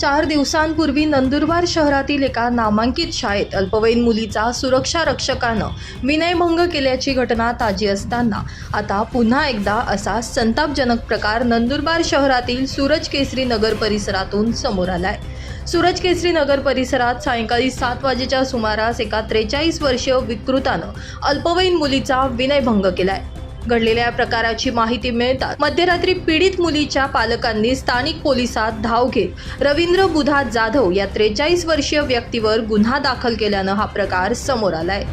चार दिवसांपूर्वी नंदुरबार शहरातील एका नामांकित शाळेत अल्पवयीन मुलीचा सुरक्षा रक्षकानं विनयभंग केल्याची घटना ताजी असताना आता पुन्हा एकदा असा संतापजनक प्रकार नंदुरबार शहरातील सूरज केसरी नगर परिसरातून समोर आलाय. सूरज केसरी नगर परिसरात सायंकाळी सात वाजेच्या सुमारास एका त्रेचाळीस वर्षीय विकृतानं अल्पवयीन मुलीचा विनयभंग केलाय. घडलेल्या या प्रकाराची माहिती मिळताच मध्यरात्री पीडित मुलीच्या पालकांनी स्थानिक पोलिसात धाव घेत रवींद्र बुधा जाधव या त्रेचाळीस वर्षीय व्यक्तीवर गुन्हा दाखल केल्यानं हा प्रकार समोर आलाय.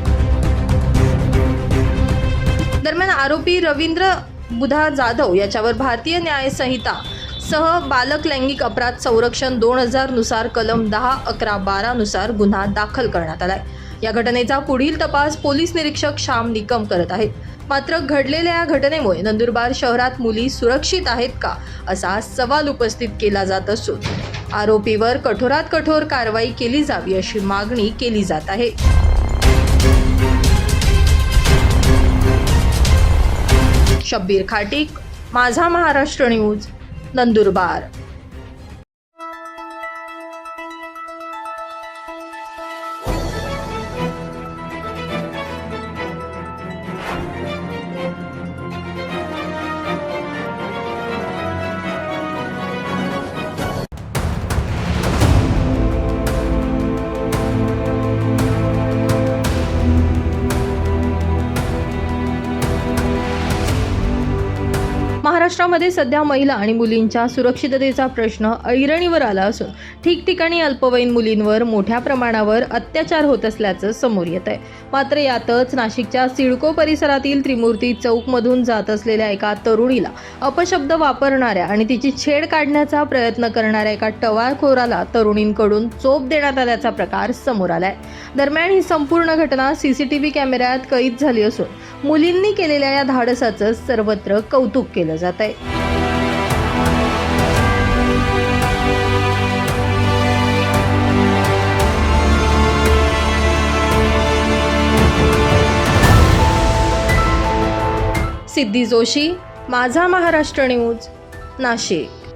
दरम्यान आरोपी रवींद्र बुधा जाधव याच्यावर भारतीय न्यायसंहिता सह बालक लैंगिक अपराध संरक्षण दोन हजारनुसार कलम दहा अकरा बारा नुसार गुन्हा दाखल करण्यात आलाय. या घटनेचा पुढील तपास पोलीस निरीक्षक श्याम निकम करत आहेत. मात्र घडलेल्या या घटनेमुळे नंदुरबार शहरात मुली सुरक्षित आहेत का असा सवाल उपस्थित केला जात असून आरोपीवर कठोरात कठोर कारवाई केली जावी अशी मागणी केली जात आहे. शब्बीर खाटीक माझा महाराष्ट्र न्यूज नंदुरबार. शहरामध्ये सध्या महिला आणि मुलींच्या सुरक्षिततेचा प्रश्न ऐरणीवर आला असून ठिकठिकाणी अल्पवयीन मुलींवर मोठ्या प्रमाणावर अत्याचार होत असल्याचं समोर येत आहे मात्र यातच नाशिकच्या सिडको परिसरातील त्रिमूर्ती चौकमधून जात असलेल्या एका तरुणीला अपशब्द वापरणाऱ्या आणि तिची छेड काढण्याचा प्रयत्न करणाऱ्या एका टवाळखोराला तरुणींकडून चोप देण्यात आल्याचा प्रकार समोर आलाय. दरम्यान ही संपूर्ण घटना सीसीटीव्ही कॅमेऱ्यात कैद झाली असून मुलींनी केलेल्या या धाडसाचं सर्वत्र कौतुक केलं जात आहे सिद्धी जोशी माझा महाराष्ट्र न्यूज नाशिक.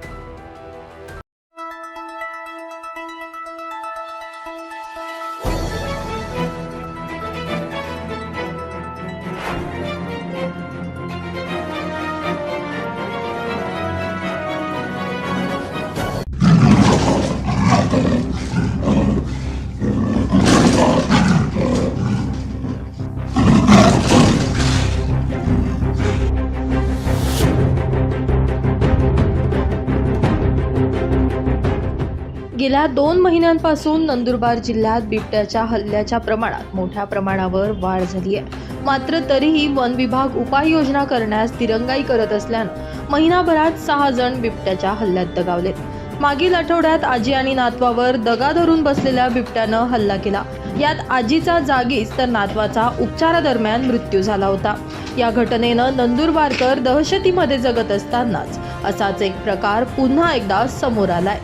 गेल्या दोन महिन्यांपासून नंदुरबार जिल्ह्यात बिबट्याच्या हल्ल्याच्या प्रमाणात मोठ्या प्रमाणावर वाढ झाली आहे. मात्र तरीही वन विभाग उपाययोजना करण्यास तिरंगाई करत असल्यानं महिनाभरात सहा जण बिबट्याच्या हल्ल्यात दगावलेत मागील आठवड्यात आजी आणि नातवावर दगा धरून बसलेल्या बिबट्यानं हल्ला केला. यात आजीचा जागीच तर नातवाचा उपचारादरम्यान मृत्यू झाला होता. या घटनेनं नंदुरबारकर दहशतीमध्ये जगत असतानाच असाच एक प्रकार पुन्हा एकदा समोर आलाय.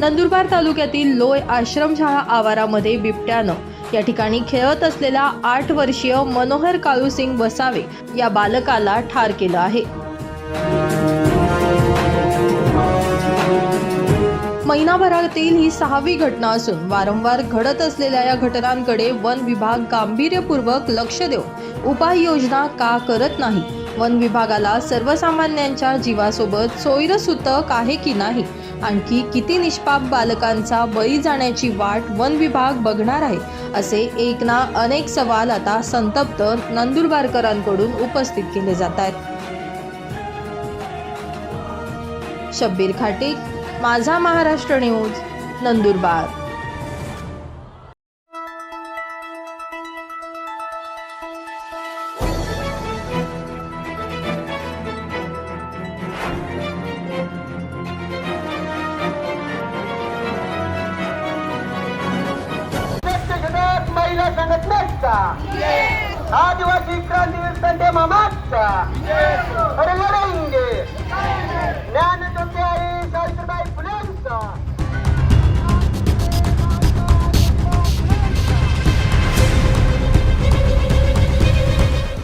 नंदुरबार तालुक्यातील लोय आश्रमशाळा आवारामध्ये बिबट्यानं या ठिकाणी खेळत असलेल्या आठ वर्षीय मनोहर काळूसिंग वसावे या बालकाला ठार केलं आहे. महिनाभरातील ही सहावी घटना असून वारंवार घडत असलेल्या या घटनांकडे वन विभाग गांभीर्यपूर्वक लक्ष देऊन उपाययोजना का करत नाही? वन विभागाला सर्वसामान्यांच्या जीवासोबत सोयरसूतक आहे की नाही? आणखी किती निष्पाप बालकांचा बळी जाण्याची वाट वन विभाग बघणार आहे असे एक ना अनेक सवाल आता संतप्त नंदुरबारकरांकडून उपस्थित केले जात आहेत. शब्बीर खाटीक माझा महाराष्ट्र न्यूज नंदुरबार. अरे ज्ञान सावित्रीबाई फुलेंचा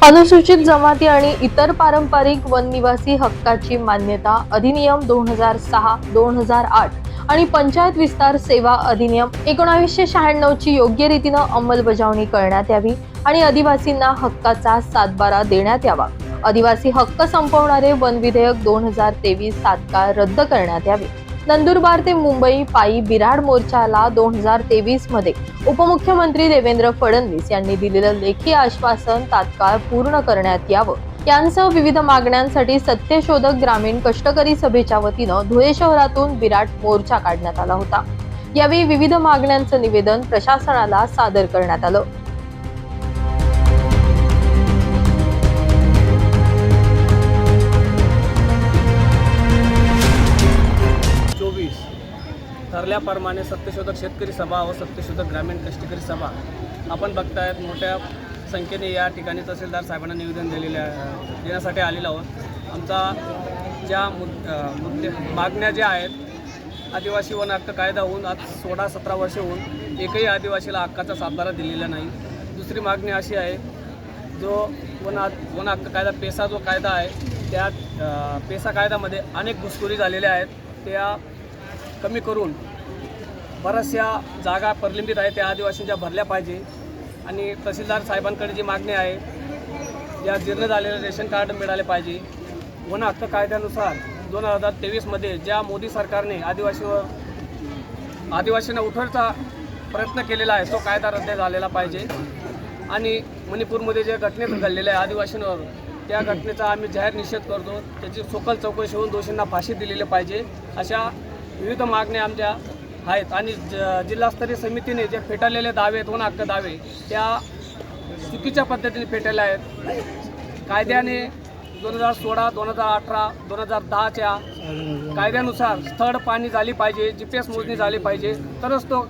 अनुसूचित जमाती आणि इतर पारंपरिक वननिवासी हक्काची मान्यता अधिनियम दोन हजार सहा दोन हजार आठ आणि पंचायत विस्तार सेवा अधिनियम एकोणावीसशे शहाण्णवची योग्य रीतीनं अंमलबजावणी करण्यात यावी आणि आदिवासींना हक्काचा सातबारा देण्यात यावा. आदिवासी हक्क संपवणारे वन विधेयक दोन हजार तेवीस तात्काळ रद्द करण्यात यावे. नंदुरबार ते मुंबई पायी बिराड मोर्चाला दोन हजार तेवीसमध्ये उपमुख्यमंत्री देवेंद्र फडणवीस यांनी दिलेलं लेखी आश्वासन तात्काळ पूर्ण करण्यात यावं. यांसह विविध मागण्यांसाठी सत्यशोधक ग्रामीण कष्टकरी सभेच्या वतीनं धुळे शहरातून विराट मोर्चा काढण्यात आला होता. यावेळी विविध मागण्यांचं निवेदन प्रशासनाला सादर करण्यात आलं. ठरल्याप्रमाणे सत्यशोधक शेतकरी सभा व सत्यशोधक ग्रामीण कष्टकरी सभा आपण बघतायत मोठ्या संख्येने या ठिकाणी तहसीलदार साहेबांना निवेदन दिलेले देण्यासाठी आलेलो आहोत. आमचा ज्या मुद् मुद्दे मागण्या ज्या आहेत आदिवासी वन हक्क कायदा होऊन आज सोळा सतरा वर्ष होऊन एकही आदिवासीला हक्काचा साधारा दिलेला नाही. दुसरी मागणी अशी आहे जो वन वन हक्क कायदा पेसा जो कायदा आहे त्यात पेसा कायद्यामध्ये अनेक घुसखोरी झालेल्या आहेत. त्या कमी करून बऱ्याचशा जागा प्रलंबित आहे त्या आदिवासींच्या भरल्या पाहिजे. आणि तहसीलदार साहेबांकडे जी मागणी आहे या जीर्ण झालेलं रेशन कार्ड मिळाले पाहिजे. वन हक्क कायद्यानुसार दोन हजार तेवीसमध्ये ज्या मोदी सरकारने आदिवासीवर आदिवासींना उठवचा प्रयत्न केलेला आहे तो कायदा रद्द झालेला पाहिजे. आणि मणिपूरमध्ये जे घटनेत घडलेले आहे आदिवासींवर त्या घटनेचा आम्ही जाहीर निषेध करतो. त्याची सोकल चौकशी होऊन दोषींना फाशी दिलेली पाहिजे. अशा विविध मागण्या आमच्या आहेत. आणि ज जिल्हास्तरीय समितीने जे फेटाळलेले दावे आहेत वन हक्क दावे त्या चुकीच्या पद्धतीने फेटाळले आहेत. कायद्याने दोन हजार सोळा दोन हजार अठरा दोन हजार दहाच्या कायद्यानुसार स्थळ पाणी झाली पाहिजे जी पी एस मोजणी झाली पाहिजे. तरच तो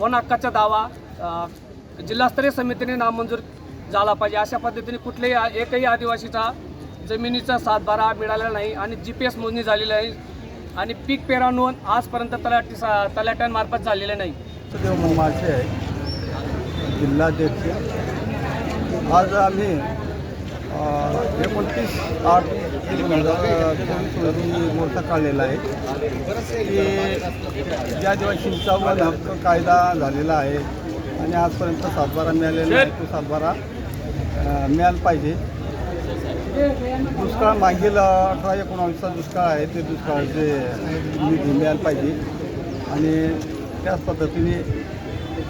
वन हक्काचा दावा जिल्हास्तरीय समितीने नामंजूर झाला पाहिजे. अशा पद्धतीने कुठल्याही एकही आदिवासीचा जमिनीचा सातबारा मिळाला नाही आणि जी पी एस मोजणी झालेली नाही आणि पीक पेरावून आजपर्यंत तलाठी सा तलाट्यांमार्फत झालेले नाही. देव मोमाचे आहे. जिल्हाध्यक्ष आज आम्ही एकोणतीस आठ चोवीस रोजी मोर्चा काढलेला आहे. की ज्या दिवशींचा वन हक्क कायदा झालेला आहे आणि आजपर्यंत सातबारा मिळालेला आहे तो सातबारा अ, मिळाला पाहिजे. दुष्काळ मागील अठरा एकोणावीसचा दुष्काळ आहे. ते दुष्काळाचे निधी मिळायला पाहिजे. आणि त्याच पद्धतीने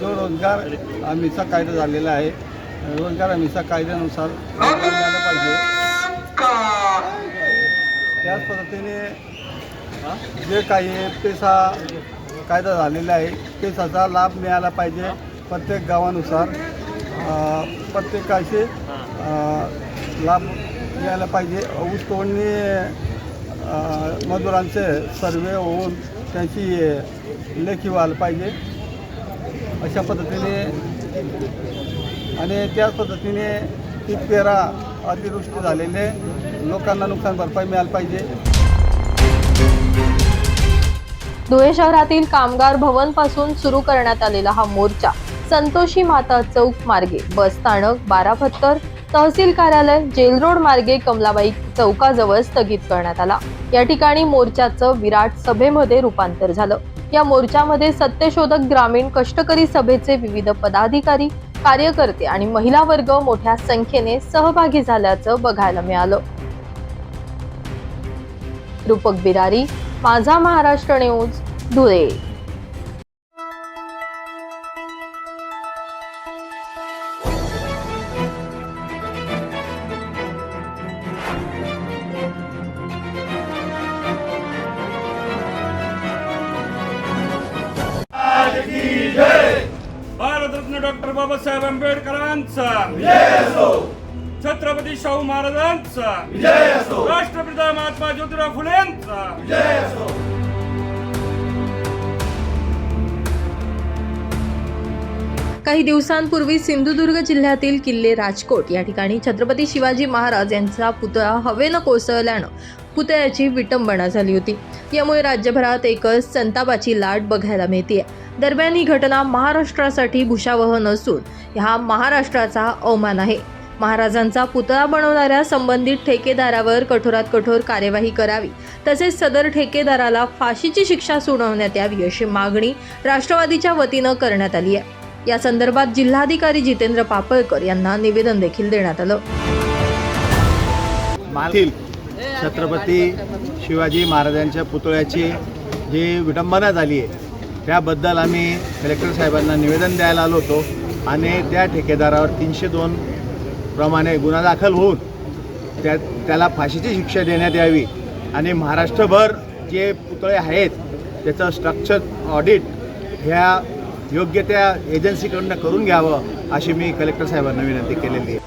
जो रोजगार हमीचा कायदा झालेला आहे रोजगार हमीचा कायद्यानुसार रोजगार मिळाला पाहिजे. त्याच पद्धतीने जे काही पेसा कायदा झालेला आहे पेसाचा लाभ मिळाला पाहिजे प्रत्येक गावानुसार. प्रत्येकाचे लाभ यायला पाहिजे. ऊस तोडणी मजुरांचे सर्वे होऊन त्यांची लेखी व्हायला पाहिजे. अशा पद्धतीने आणि त्याच पद्धतीने पीक पेरा अतिवृष्टी झालेले लोकांना नुकसान भरपाई मिळायला पाहिजे. धुळे शहरातील कामगार भवनपासून सुरू करण्यात आलेला हा मोर्चा संतोषी माता चौक मार्गे. बस स्थानक बारा तहसील कार्यालय जेल रोड मार्गे कमलाबाई चौकाजवळ स्थगित करण्यात आला. या ठिकाणी मोर्चाचं विराट सभेमध्ये रूपांतर झालं. या मोर्चामध्ये सत्यशोधक ग्रामीण कष्टकरी सभेचे विविध पदाधिकारी कार्यकर्ते आणि महिला वर्ग मोठ्या संख्येने सहभागी झाल्याचं बघायला मिळालं. रूपक बिरारी माझा महाराष्ट्र न्यूज धुळे. डॉक्टर बाबासाहेब आंबेडकरांचा. छत्रपती शाहू महाराजांचा. राष्ट्रपिता महात्मा ज्योतिराव फुलेंचा. काही दिवसांपूर्वी सिंधुदुर्ग जिल्ह्यातील किल्ले राजकोट या ठिकाणी छत्रपती शिवाजी महाराज यांचा पुतळा हवेनं कोसळल्यानं पुतळ्याची विटंबना झाली होती. यामुळे राज्यभरात एकच संतापाची लाट बघायला मिळते दरम्यान ही घटना महाराष्ट्रासाठी भूषावह नसून हा महाराष्ट्राचा अवमान आहे. महाराजांचा पुतळा बनवणाऱ्या संबंधित ठेकेदारावर कठोरात कठोर कार्यवाही करावी तसेच सदर ठेकेदाराला फाशीची शिक्षा सुनावण्यात यावी अशी मागणी राष्ट्रवादीच्या वतीनं करण्यात आली आहे. या संदर्भात जिल्हाधिकारी जितेंद्र पापळकर यांना निवेदन देखील देण्यात आलं. छत्रपती शिवाजी महाराजांच्या पुतळ्याची जी विडंबना झाली आहे त्याबद्दल आम्ही कलेक्टर साहेबांना निवेदन द्यायला आलो होतो आणि त्या ठेकेदारावर तीनशे दोन प्रमाणे गुन्हा दाखल होऊन त्या त्याला फाशीची शिक्षा देण्यात यावी आणि महाराष्ट्रभर जे पुतळे आहेत त्याचं स्ट्रक्चर ऑडिट ह्या योग्य त्या एजन्सीकडनं करून घ्यावं अशी मी कलेक्टर साहेबांना विनंती केलेली आहे.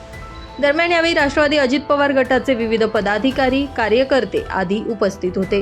दरम्यान यावेळी राष्ट्रवादी अजित पवार गटाचे विविध पदाधिकारी कार्यकर्ते आदी उपस्थित होते.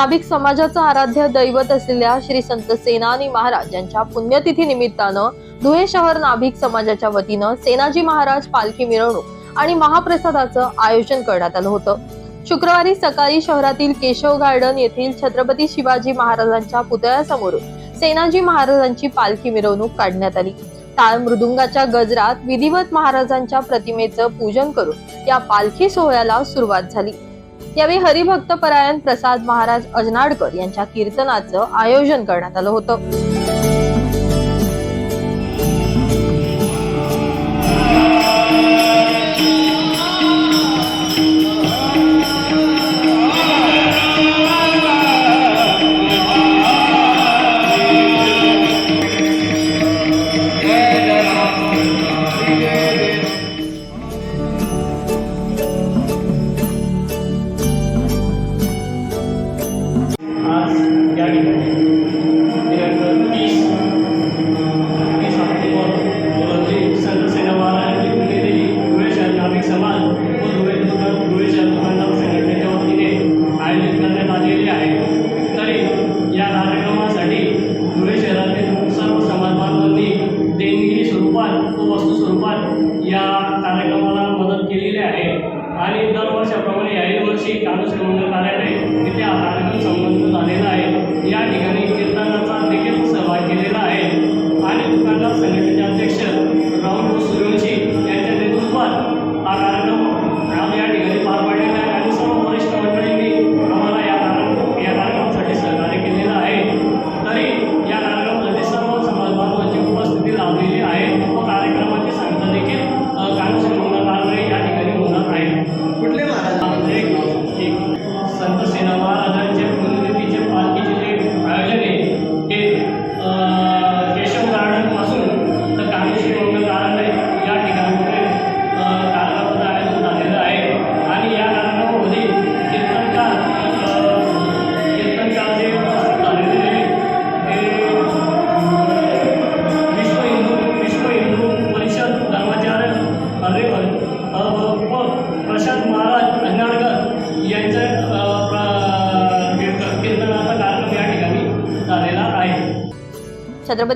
नाभिक समाजाचं आराध्य दैवत असलेल्या श्री संत सेनानी महाराज यांच्या पुण्यतिथी निमित्तानं धुळे शहर नाभिक समाजाच्या वतीनं सेनाजी महाराज पालखी मिरवणूक आणि महाप्रसादाचं आयोजन करण्यात आलं होतं. शुक्रवारी सकाळी शहरातील केशव गार्डन येथील छत्रपती शिवाजी महाराजांच्या पुतळ्यासमोरून सेनाजी महाराजांची पालखी मिरवणूक काढण्यात आली. टाळ मृदुंगाच्या गजरात विधिवत महाराजांच्या प्रतिमेचं पूजन करून या पालखी सोहळ्याला सुरुवात झाली. यावेळी हरिभक्त परायण प्रसाद महाराज अजनाडकर यांच्या कीर्तनाचं आयोजन करण्यात आलं होतं.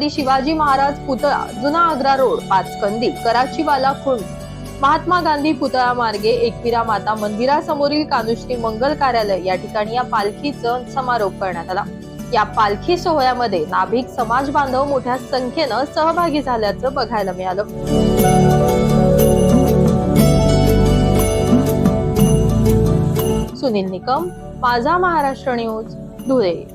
छत्रपती शिवाजी महाराज पुतळा जुना आग्रा रोड पाचकंदी कराचीवाला खुंड महात्मा गांधी पुतळा मार्गे एकविरा माता मंदिरासमोरील कानुश्री मंगल कार्यालय या ठिकाणी या पालखीचं समारोप करण्यात आला. या पालखी सोहळ्यामध्ये नाभिक समाज बांधव मोठ्या संख्येनं सहभागी झाल्याचं बघायला मिळालं. सुनील निकम माझा महाराष्ट्र न्यूज धुळे.